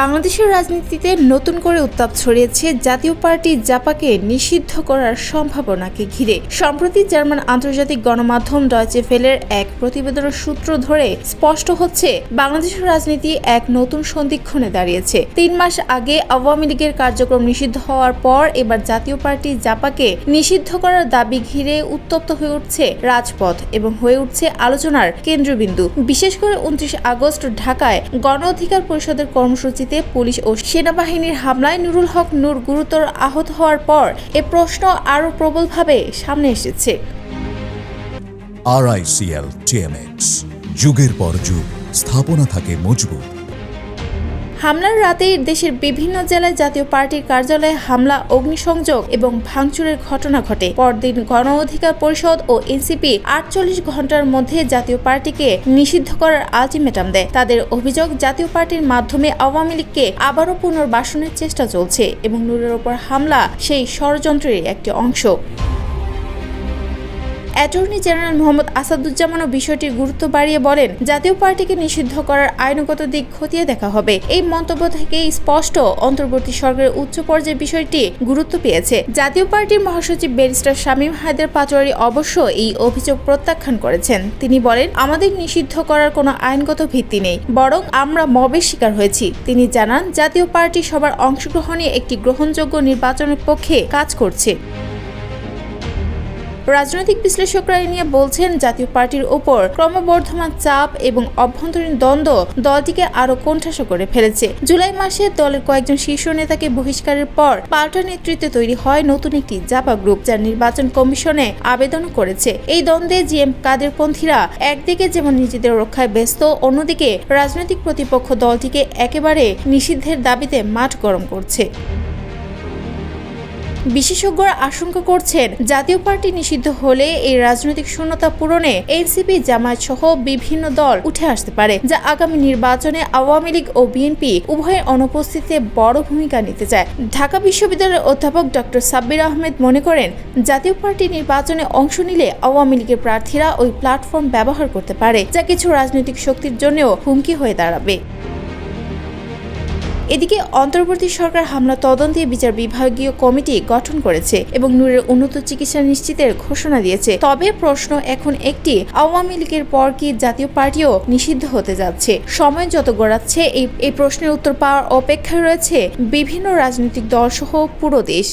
বাংলাদেশের রাজনীতিতে নতুন করে উত্তাপ ছড়িয়েছে জাতীয় পার্টি জাপাকে নিষিদ্ধ করার সম্ভাবনাকে ঘিরে। সম্প্রতি জার্মান আন্তর্জাতিক গণমাধ্যম ডয়চে ফেলের এক প্রতিবেদনের সূত্র ধরে স্পষ্ট হচ্ছে, বাংলাদেশের রাজনীতি এক নতুন সন্ধিক্ষণে দাঁড়িয়েছে। তিন মাস আগে আওয়ামী লীগের কার্যক্রম নিষিদ্ধ হওয়ার পর এবার জাতীয় পার্টি জাপাকে নিষিদ্ধ করার দাবি ঘিরে উত্তপ্ত হয়ে উঠছে রাজপথ এবং হয়ে উঠছে আলোচনার কেন্দ্রবিন্দু। বিশেষ করে উনত্রিশ আগস্ট ঢাকায় গণ অধিকার পরিষদের কর্মসূচিতে পুলিশ ও সেনাবাহিনীর হামলায় নুরুল হক নূর গুরুতর আহত হওয়ার পর এ প্রশ্ন আরও প্রবলভাবে সামনে এসেছে। আরআইসিএল টিএমএক্স যুগের পর যুগ, স্থাপনা থাকে মজবুত। হামলার রাতেই দেশের বিভিন্ন জেলায় জাতীয় পার্টির কার্যালয়ে হামলা, অগ্নিসংযোগ এবং ভাঙচুরের ঘটনা ঘটে। পরদিন গণ অধিকার পরিষদ ও এনসিপি আটচল্লিশ ঘণ্টার মধ্যে জাতীয় পার্টিকে নিষিদ্ধ করার আলটিমেটাম দেয়। তাদের অভিযোগ, জাতীয় পার্টির মাধ্যমে আওয়ামী লীগকে আবারও পুনর্বাসনের চেষ্টা চলছে এবং নূরের ওপর হামলা সেই ষড়যন্ত্রের একটি অংশ। অ্যাটর্নি জেনারেল মোহাম্মদ আসাদুজ্জামানও বিষয়টির গুরুত্ব বাড়িয়ে বলেন, জাতীয় পার্টিকে নিষিদ্ধ করার আইনগত দিক খতিয়ে দেখা হবে। এই মন্তব্য থেকেই স্পষ্ট, অন্তর্বর্তী সরকারের উচ্চ পর্যায়ে বিষয়টি গুরুত্ব পেয়েছে। জাতীয় পার্টির মহাসচিব ব্যারিস্টার শামীম হায়দার পাটোয়ারি অবশ্য এই অভিযোগ প্রত্যাখ্যান করেছেন। তিনি বলেন, আমাদের নিষিদ্ধ করার কোনো আইনগত ভিত্তি নেই, বরং আমরা মবের শিকার হয়েছি। তিনি জানান, জাতীয় পার্টি সবার অংশগ্রহণে একটি গ্রহণযোগ্য নির্বাচনের পক্ষে কাজ করছে। রাজনৈতিক বিশ্লেষকরা এ নিয়ে বলছেন, জাতীয় পার্টির ওপর ক্রমবর্ধমান চাপ এবং অভ্যন্তরীণ দ্বন্দ্ব দলটিকে আরও কোণঠাসা করে ফেলেছে। জুলাই মাসে দলের কয়েকজন শীর্ষ নেতাকে বহিষ্কারের পর পাল্টা নেতৃত্বে তৈরি হয় নতুন একটি জাপা গ্রুপ যার নির্বাচন কমিশনে আবেদন করেছে। এই দ্বন্দ্বে জিএম কাদেরপন্থীরা একদিকে যেমন নিজেদের রক্ষায় ব্যস্ত, অন্যদিকে রাজনৈতিক প্রতিপক্ষ দলটিকে একেবারে নিষিদ্ধের দাবিতে মাঠ গরম করছে। বিশেষজ্ঞরা আশঙ্কা করছেন, জাতীয় পার্টি নিষিদ্ধ হলে এই রাজনৈতিক শূন্যতা পূরণে এনসিপি, জামায়াত সহ বিভিন্ন দল উঠে আসতে পারে, যা আগামী নির্বাচনে আওয়ামী লীগ ও বিএনপি উভয়ের অনুপস্থিতিতে বড় ভূমিকা নিতে চায়। ঢাকা বিশ্ববিদ্যালয়ের অধ্যাপক ডক্টর সাব্বির আহমেদ মনে করেন, জাতীয় পার্টি নির্বাচনে অংশ নিলে আওয়ামী লীগের প্রার্থীরা ওই প্ল্যাটফর্ম ব্যবহার করতে পারে, যা কিছু রাজনৈতিক শক্তির জন্যও হুমকি হয়ে দাঁড়াবে। এদিকে অন্তর্বর্তী সরকার হামলা তদন্তে বিচার বিভাগীয় কমিটি গঠন করেছে এবং নূরের উন্নত চিকিৎসা নিশ্চিতের ঘোষণা দিয়েছে। তবে প্রশ্ন এখন একটি, আওয়ামী লীগের পর কি জাতীয় পার্টিও নিষিদ্ধ হতে যাচ্ছে? সময় যত গড়াচ্ছে, এই এই প্রশ্নের উত্তর পাওয়ার অপেক্ষায় রয়েছে বিভিন্ন রাজনৈতিক দল সহ পুরো দেশ।